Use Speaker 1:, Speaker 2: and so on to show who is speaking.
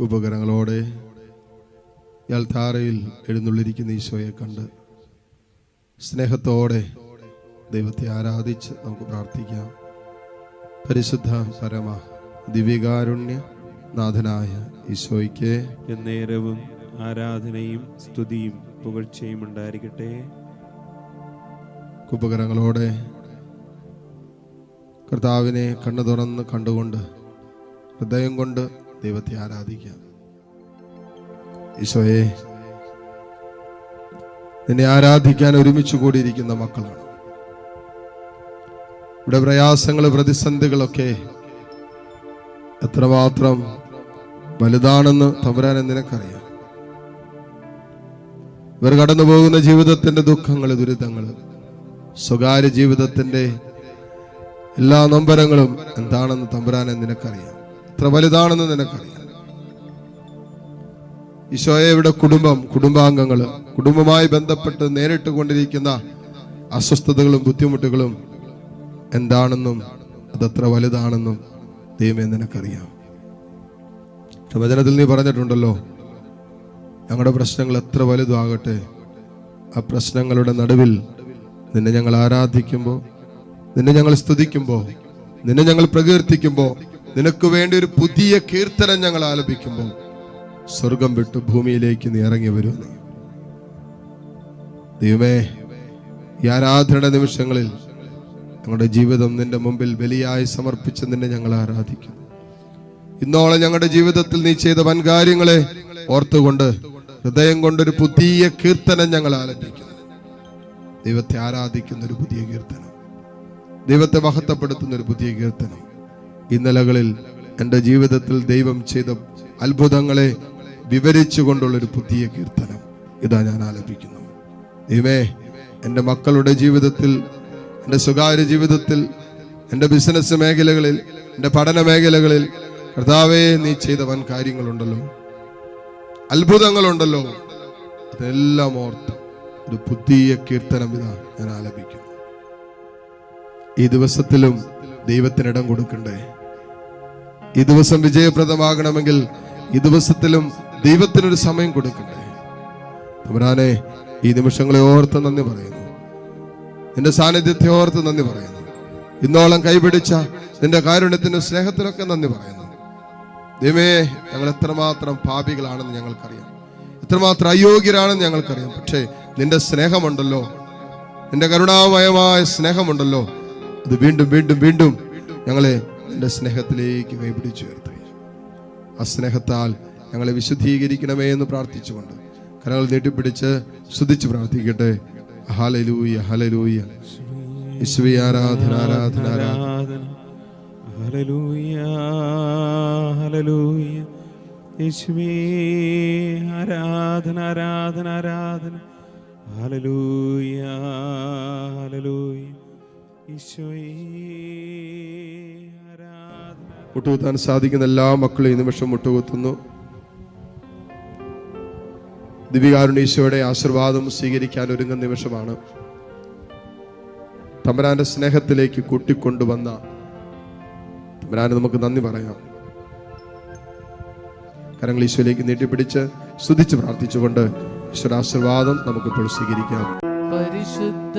Speaker 1: ഉപകരണങ്ങളോടെ ഇയാൾ താറയിൽ എഴുന്നള്ളിരിക്കുന്ന ഈശോയെ കണ്ട് സ്നേഹത്തോടെ ദൈവത്തെ ആരാധിച്ച് നമുക്ക് പ്രാർത്ഥിക്കാം. പരിശുദ്ധ പരമ ദിവ്യകാരുണ്യ നാഥനായ ഈശോയ്ക്ക്
Speaker 2: എന്നേരവും ആരാധനയും സ്തുതിയും പുകഴ്ചയും ഉണ്ടായിരിക്കട്ടെ.
Speaker 1: ഉപകരണങ്ങളോടെ കർത്താവിനെ കണ്ണു തുറന്ന് കണ്ടുകൊണ്ട് ഹൃദയം കൊണ്ട് ദൈവത്തെ ആരാധിക്കാം. ഈശോയെ നിന്നെ ആരാധിക്കാൻ ഒരുമിച്ച് കൂടിയിരിക്കുന്ന മക്കളാണ്. ഇവിടെ പ്രയാസങ്ങൾ പ്രതിസന്ധികളൊക്കെ എത്രമാത്രം വലുതാണെന്ന് തമ്പുരാനെ നിനക്കറിയാം. ഇവർ കടന്നു പോകുന്ന ജീവിതത്തിന്റെ ദുഃഖങ്ങൾ ദുരിതങ്ങൾ സ്വകാര്യ ജീവിതത്തിന്റെ എല്ലാ നൊമ്പരങ്ങളും എന്താണെന്ന് തമ്പുരാനെ നിനക്കറിയാം. എത്ര വലുതാണെന്ന് നിനക്കറിയാം. ഈശോയുടെ കുടുംബം കുടുംബാംഗങ്ങൾ കുടുംബമായി ബന്ധപ്പെട്ട് നേരിട്ട് കൊണ്ടിരിക്കുന്ന അസ്വസ്ഥതകളും ബുദ്ധിമുട്ടുകളും എന്താണെന്നും അതത്ര വലുതാണെന്നും ദൈവമേ നിനക്കറിയാം. വചനത്തിൽ നീ പറഞ്ഞിട്ടുണ്ടല്ലോ ഞങ്ങളുടെ പ്രശ്നങ്ങൾ എത്ര വലുതാകട്ടെ ആ പ്രശ്നങ്ങളുടെ നടുവിൽ നിന്നെ ഞങ്ങൾ ആരാധിക്കുമ്പോൾ നിന്നെ ഞങ്ങൾ സ്തുതിക്കുമ്പോൾ നിന്നെ ഞങ്ങൾ പ്രകീർത്തിക്കുമ്പോൾ നിനക്ക് വേണ്ടി ഒരു പുതിയ കീർത്തനം ഞങ്ങൾ ആലപിക്കുമ്പോൾ സ്വർഗം വിട്ട് ഭൂമിയിലേക്ക് നീ ഇറങ്ങി വരും ദൈവമേ ഈ ആരാധന നിമിഷങ്ങളിൽ ഞങ്ങളുടെ ജീവിതം നിന്റെ മുമ്പിൽ ബലിയായി സമർപ്പിച്ച് നിന്നെ ഞങ്ങൾ ആരാധിക്കുന്നു. ഇന്നോളം ഞങ്ങളുടെ ജീവിതത്തിൽ നീ ചെയ്ത വൻകാര്യങ്ങളെ ഓർത്തുകൊണ്ട് ഹൃദയം കൊണ്ടൊരു പുതിയ കീർത്തനം ഞങ്ങൾ ആലപിക്കുന്നു. ദൈവത്തെ ആരാധിക്കുന്ന ഒരു പുതിയ കീർത്തനം. ദൈവത്തെ മഹത്വപ്പെടുത്തുന്ന ഒരു പുതിയ കീർത്തനം. ഈ നിലകളിൽ എന്റെ ജീവിതത്തിൽ ദൈവം ചെയ്ത അത്ഭുതങ്ങളെ വിവരിച്ചുകൊണ്ടുള്ള ഒരു പുതിയ കീർത്തനം ഇതാ ഞാൻ ആലപിക്കുന്നു. ദൈവേ എന്റെ മക്കളുടെ ജീവിതത്തിൽ എന്റെ സ്വകാര്യ ജീവിതത്തിൽ എന്റെ ബിസിനസ് മേഖലകളിൽ എന്റെ പഠന മേഖലകളിൽ കർത്താവേ നീ ചെയ്ത വൻ കാര്യങ്ങളുണ്ടല്ലോ. അത്ഭുതങ്ങളുണ്ടല്ലോ. അതെല്ലാം ഓർത്ത് ഒരു പുതിയ കീർത്തനം ഇതാ ഞാൻ ആലപിക്കുന്നു. ഈ ദിവസത്തിലും ദൈവത്തിന് ഇടം കൊടുക്കണ്ടേ? ഈ ദിവസം വിജയപ്രദമാകണമെങ്കിൽ ഈ ദിവസത്തിലും ദൈവത്തിനൊരു സമയം കൊടുക്കണ്ടേ തമ്പുരാനെ ഈ നിമിഷങ്ങളെ ഓർത്ത് നന്ദി പറയുന്നു. നിന്റെ സാന്നിധ്യത്തെ ഓർത്ത് നന്ദി പറയുന്നു. ഇന്നോളം കൈപിടിച്ച നിന്റെ കാരുണ്യത്തിനും സ്നേഹത്തിനൊക്കെ നന്ദി പറയുന്നു. ദൈവേ ഞങ്ങൾ എത്രമാത്രം പാപികളാണെന്ന് ഞങ്ങൾക്കറിയാം. എത്രമാത്രം അയോഗ്യരാണെന്ന് ഞങ്ങൾക്കറിയാം. പക്ഷേ നിന്റെ സ്നേഹമുണ്ടല്ലോ. നിന്റെ കരുണാമയമായ സ്നേഹമുണ്ടല്ലോ. അത് വീണ്ടും വീണ്ടും വീണ്ടും ഞങ്ങളെ നിന്റെ സ്നേഹത്തിലേക്ക് കൈപിടിച്ചു ചേർത്ത് ആ സ്നേഹത്താൽ ഞങ്ങളെ വിശുദ്ധീകരിക്കണമേ എന്ന് പ്രാർത്ഥിച്ചുകൊണ്ട് കരങ്ങൾ നീട്ടിപ്പിടിച്ച് ശ്രദ്ധിച്ച് പ്രാർത്ഥിക്കട്ടെ. ഹലലൂയ ഹലലൂയ യേശുവേ ആരാധന ആരാധന ആരാധന.
Speaker 2: ഹല്ലേലൂയ ഹല്ലേലൂയ. യേശുവേ ആരാധന ആരാധന ആരാധന. ഹല്ലേലൂയ ഈശോയേ ആരാധന
Speaker 1: മുട്ടുകുത്താൻ സാധിക്കുന്ന എല്ലാ മക്കളെയും നിമിഷം മുട്ടുകുത്തുന്നു. ദിവികാരുണീശോയുടെ ആശീർവാദം സ്വീകരിക്കാൻ ഒരുങ്ങുന്ന നിമിഷമാണ്. തമരാന്റെ സ്നേഹത്തിലേക്ക് കൂട്ടിക്കൊണ്ടുവന്ന തമരാന് നമുക്ക് നന്ദി പറയാം. കരങ്ങൾ ഈശോയിലേക്ക് നീട്ടിപ്പിടിച്ച് സ്തുതിച്ച് പ്രാർത്ഥിച്ചുകൊണ്ട് ഈശ്വര ആശീർവാദം നമുക്കിപ്പോൾ സ്വീകരിക്കാം.
Speaker 3: പരിശുദ്ധ